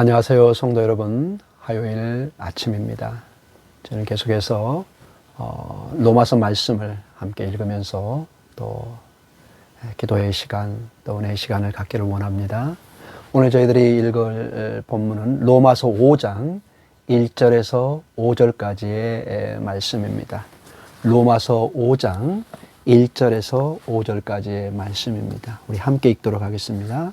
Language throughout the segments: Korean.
안녕하세요, 성도 여러분. 화요일 아침입니다. 저는 계속해서 어, 로마서 말씀을 함께 읽으면서 또 기도의 시간, 또 은혜의 시간을 갖기를 원합니다. 오늘 저희들이 읽을 본문은 로마서 5장 1절에서 5절까지의 말씀입니다. 로마서 5장 1절에서 5절까지의 말씀입니다. 우리 함께 읽도록 하겠습니다.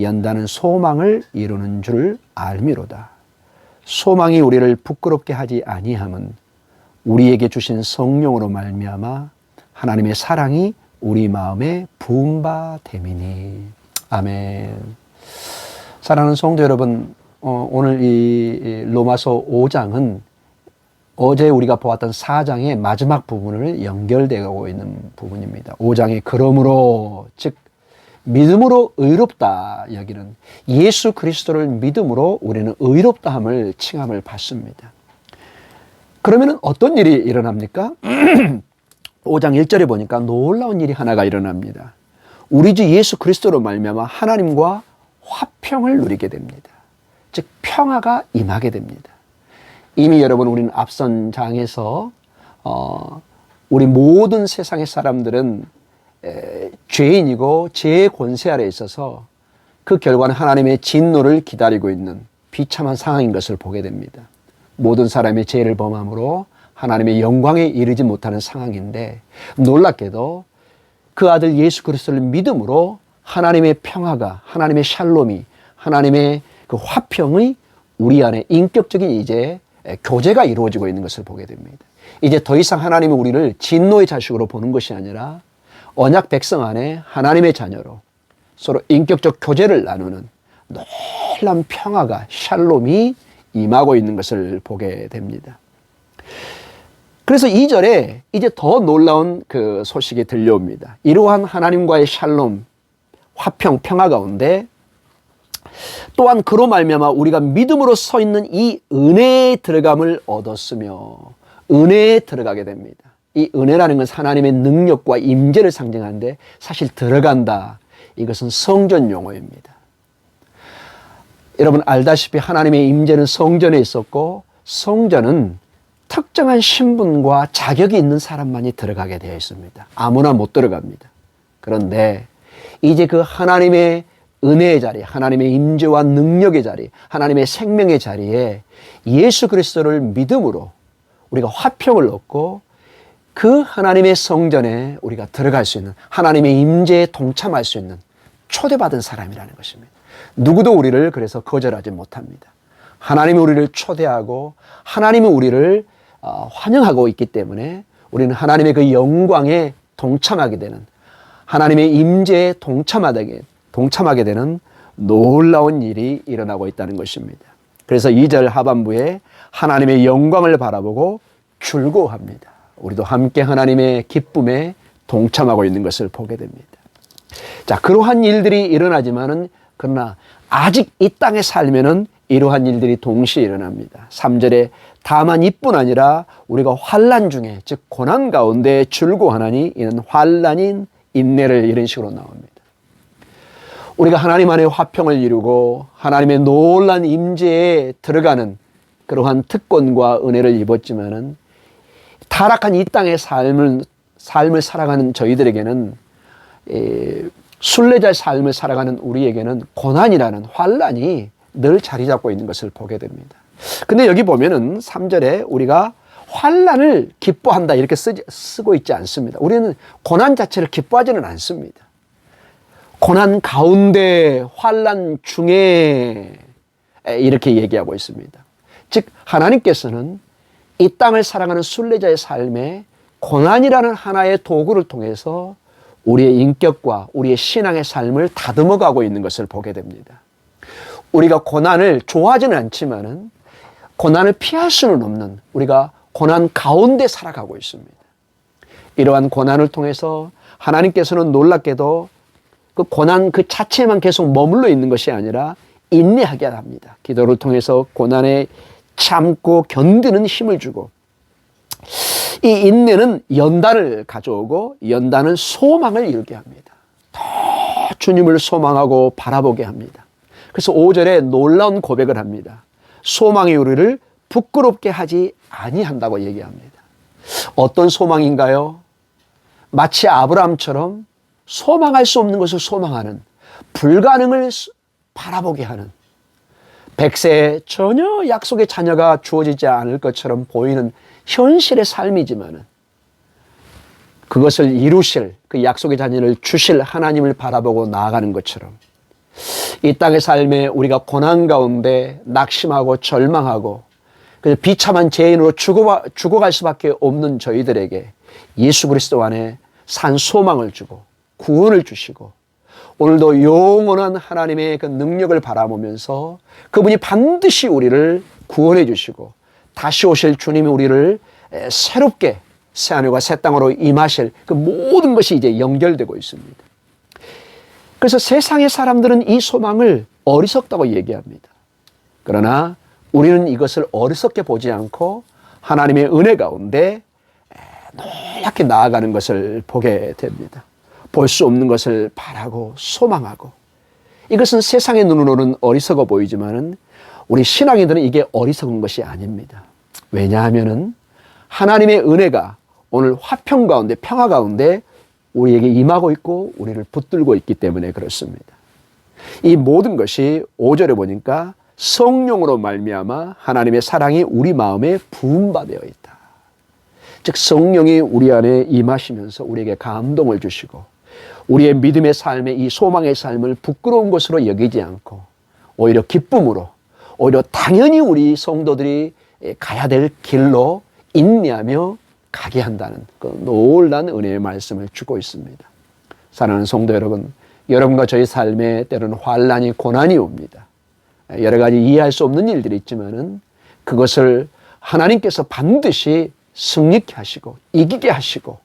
연단은 소망을 이루는 줄 알미로다. 소망이 우리를 부끄럽게 하지 아니함은 우리에게 주신 성령으로 말미암아 하나님의 사랑이 우리 마음에 부은 바 됨이니 아멘. 사랑하는 성도 여러분, 어, 오늘 이 로마서 5장은 어제 우리가 보았던 4장의 마지막 부분을 연결되고 있는 부분입니다. 5장의 그러므로 즉 믿음으로 의롭다 여기는 예수 그리스도를 믿음으로 우리는 의롭다함을 칭함을 받습니다. 그러면 어떤 일이 일어납니까? 5장 1절에 보니까 놀라운 일이 하나가 일어납니다. 우리 주 예수 그리스도로 말미암아 하나님과 화평을 누리게 됩니다. 즉 평화가 임하게 됩니다. 이미 여러분 우리는 앞선 장에서 어, 우리 모든 세상의 사람들은 에, 죄인이고 죄의 권세 아래 있어서 그 결과는 하나님의 진노를 기다리고 있는 비참한 상황인 것을 보게 됩니다. 모든 사람이 죄를 범함으로 하나님의 영광에 이르지 못하는 상황인데 놀랍게도 그 아들 예수 그리스도를 믿음으로 하나님의 평화가 하나님의 샬롬이 하나님의 그 화평의 우리 안에 인격적인 이제 교제가 이루어지고 있는 것을 보게 됩니다. 이제 더 이상 하나님은 우리를 진노의 자식으로 보는 것이 아니라 언약 백성 안에 하나님의 자녀로 서로 인격적 교제를 나누는 놀란 평화가 샬롬이 임하고 있는 것을 보게 됩니다. 그래서 2절에 이제 더 놀라운 그 소식이 들려옵니다. 이러한 하나님과의 샬롬, 화평, 평화 가운데 또한 그로 말미암아 우리가 믿음으로 서 있는 이 은혜에 들어감을 얻었으며 은혜에 들어가게 됩니다. 이 은혜라는 것은 하나님의 능력과 임재를 상징하는데 사실 들어간다. 이것은 성전 용어입니다. 여러분 알다시피 하나님의 임재는 성전에 있었고 성전은 특정한 신분과 자격이 있는 사람만이 들어가게 되어 있습니다. 아무나 못 들어갑니다. 그런데 이제 그 하나님의 은혜의 자리, 하나님의 임재와 능력의 자리, 하나님의 생명의 자리에 예수 그리스도를 믿음으로 우리가 화평을 얻고 그 하나님의 성전에 우리가 들어갈 수 있는 하나님의 임재에 동참할 수 있는 초대받은 사람이라는 것입니다. 누구도 우리를 그래서 거절하지 못합니다. 하나님이 우리를 초대하고 하나님이 우리를 어, 환영하고 있기 때문에 우리는 하나님의 그 영광에 동참하게 되는 하나님의 임재에 동참하게 동참하게 되는 놀라운 일이 일어나고 있다는 것입니다. 그래서 2절 하반부에 하나님의 영광을 바라보고 즐거워합니다. 우리도 함께 하나님의 기쁨에 동참하고 있는 것을 보게 됩니다. 자, 그러한 일들이 일어나지만은 그러나 아직 이 땅에 살면은 이러한 일들이 동시에 일어납니다. 3절에 다만 이뿐 아니라 우리가 환란 중에 즉 고난 가운데 즐거워하나니 이는 환란인 인내를 이런 식으로 나옵니다. 우리가 하나님 안에 화평을 이루고 하나님의 놀란 임재에 들어가는 그러한 특권과 은혜를 입었지만은 타락한 이 땅의 삶을 삶을 살아가는 저희들에게는 에, 순례자의 삶을 살아가는 우리에게는 고난이라는 환란이 늘 자리 잡고 있는 것을 보게 됩니다. 근데 여기 보면은 3절에 우리가 환란을 기뻐한다 이렇게 쓰지, 쓰고 있지 않습니다. 우리는 고난 자체를 기뻐하지는 않습니다. 고난 가운데 환란 중에 이렇게 얘기하고 있습니다. 즉 하나님께서는 이 땅을 살아가는 순례자의 삶에 고난이라는 하나의 도구를 통해서 우리의 인격과 우리의 신앙의 삶을 다듬어 가고 있는 것을 보게 됩니다. 우리가 고난을 좋아하지는 않지만은 고난을 피할 수는 없는 우리가 고난 가운데 살아가고 있습니다. 이러한 고난을 통해서 하나님께서는 놀랍게도 그 고난 그 자체만 계속 머물러 있는 것이 아니라 인내하게 합니다. 기도를 통해서 고난에 참고 견디는 힘을 주고 이 인내는 연단을 가져오고 연단은 소망을 이루게 합니다. 더 주님을 소망하고 바라보게 합니다. 그래서 5절에 놀라운 고백을 합니다. 소망이 우리를 부끄럽게 하지 아니한다고 얘기합니다. 어떤 소망인가요? 마치 아브라함처럼 소망할 수 없는 것을 소망하는 불가능을 바라보게 하는 백세에 전혀 약속의 자녀가 주어지지 않을 것처럼 보이는 현실의 삶이지만은 그것을 이루실 그 약속의 자녀를 주실 하나님을 바라보고 나아가는 것처럼 이 땅의 삶에 우리가 고난 가운데 낙심하고 절망하고 그래서 비참한 죄인으로 죽어, 죽어갈 수밖에 없는 저희들에게 예수 그리스도 안에 산 소망을 주고 구원을 주시고 오늘도 영원한 하나님의 그 능력을 바라보면서 그분이 반드시 우리를 구원해 주시고 다시 오실 주님이 우리를 새롭게 새 하늘과 새 땅으로 임하실 그 모든 것이 이제 연결되고 있습니다. 그래서 세상의 사람들은 이 소망을 어리석다고 얘기합니다. 그러나 우리는 이것을 어리석게 보지 않고 하나님의 은혜 가운데 노랗게 나아가는 것을 보게 됩니다. 볼 수 없는 것을 바라고 소망하고 이것은 세상의 눈으로는 어리석어 보이지만은 우리 신앙인들은 이게 어리석은 것이 아닙니다. 왜냐하면은 하나님의 은혜가 오늘 화평 가운데 평화 가운데 우리에게 임하고 있고 우리를 붙들고 있기 때문에 그렇습니다. 이 모든 것이 5절에 보니까 성령으로 말미암아 하나님의 사랑이 우리 마음에 부음받아 있다. 즉 성령이 우리 안에 임하시면서 우리에게 감동을 주시고 우리의 믿음의 삶의 이 소망의 삶을 부끄러운 것으로 여기지 않고 오히려 기쁨으로 오히려 당연히 우리 성도들이 가야 될 길로 인내하며 가게 한다는 그 놀란 은혜의 말씀을 주고 있습니다. 사랑하는 성도 여러분, 여러분과 저희 삶에 때로는 환란이 고난이 옵니다. 여러 가지 이해할 수 없는 일들이 있지만은 그것을 하나님께서 반드시 승리케 하시고 이기게 하시고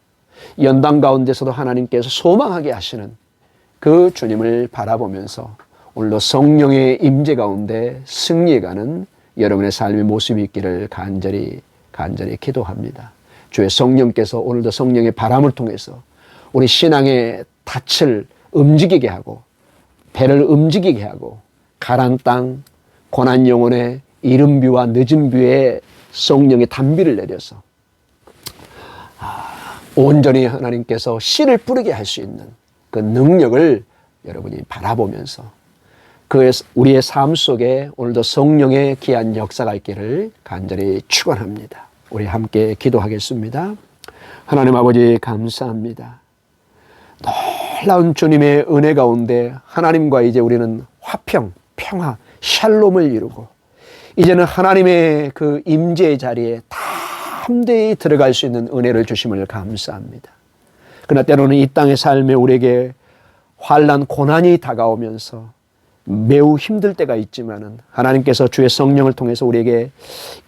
연단 가운데서도 하나님께서 소망하게 하시는 그 주님을 바라보면서 오늘도 성령의 임재 가운데 승리해가는 여러분의 삶의 모습이 있기를 간절히 간절히 기도합니다. 주의 성령께서 오늘도 성령의 바람을 통해서 우리 신앙의 닻을 움직이게 하고 배를 움직이게 하고 가란 땅 고난 영혼의 이른 비와 늦은 비에 성령의 단비를 내려서 온전히 하나님께서 씨를 뿌리게 할 수 있는 그 능력을 여러분이 바라보면서 그 우리의 삶 속에 오늘도 성령의 귀한 역사가 있기를 간절히 축원합니다. 우리 함께 기도하겠습니다. 하나님 아버지 감사합니다. 놀라운 주님의 은혜 가운데 하나님과 이제 우리는 화평, 평화, 샬롬을 이루고 이제는 하나님의 그 임재의 자리에 담대히 들어갈 수 있는 은혜를 주심을 감사합니다. 그러나 때로는 이 땅의 삶에 우리에게 환란 고난이 다가오면서 매우 힘들 때가 있지만은 하나님께서 주의 성령을 통해서 우리에게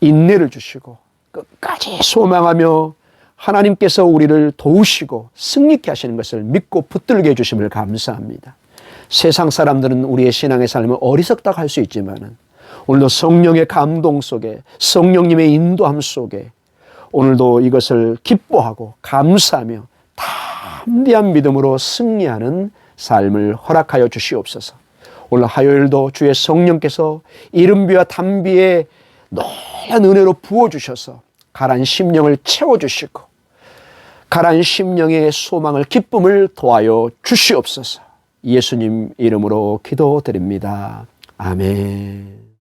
인내를 주시고 끝까지 소망하며 하나님께서 우리를 도우시고 승리케 하시는 것을 믿고 붙들게 해주심을 감사합니다. 세상 사람들은 우리의 신앙의 삶을 어리석다고 할수 있지만은 오늘도 성령의 감동 속에 성령님의 인도함 속에 오늘도 이것을 기뻐하고 감사하며 담대한 믿음으로 승리하는 삶을 허락하여 주시옵소서. 오늘 화요일도 주의 성령께서 이른비와 담비에 노란 은혜로 부어주셔서 가란 심령을 채워주시고 가란 심령의 소망을 기쁨을 도하여 주시옵소서. 예수님 이름으로 기도드립니다. 아멘.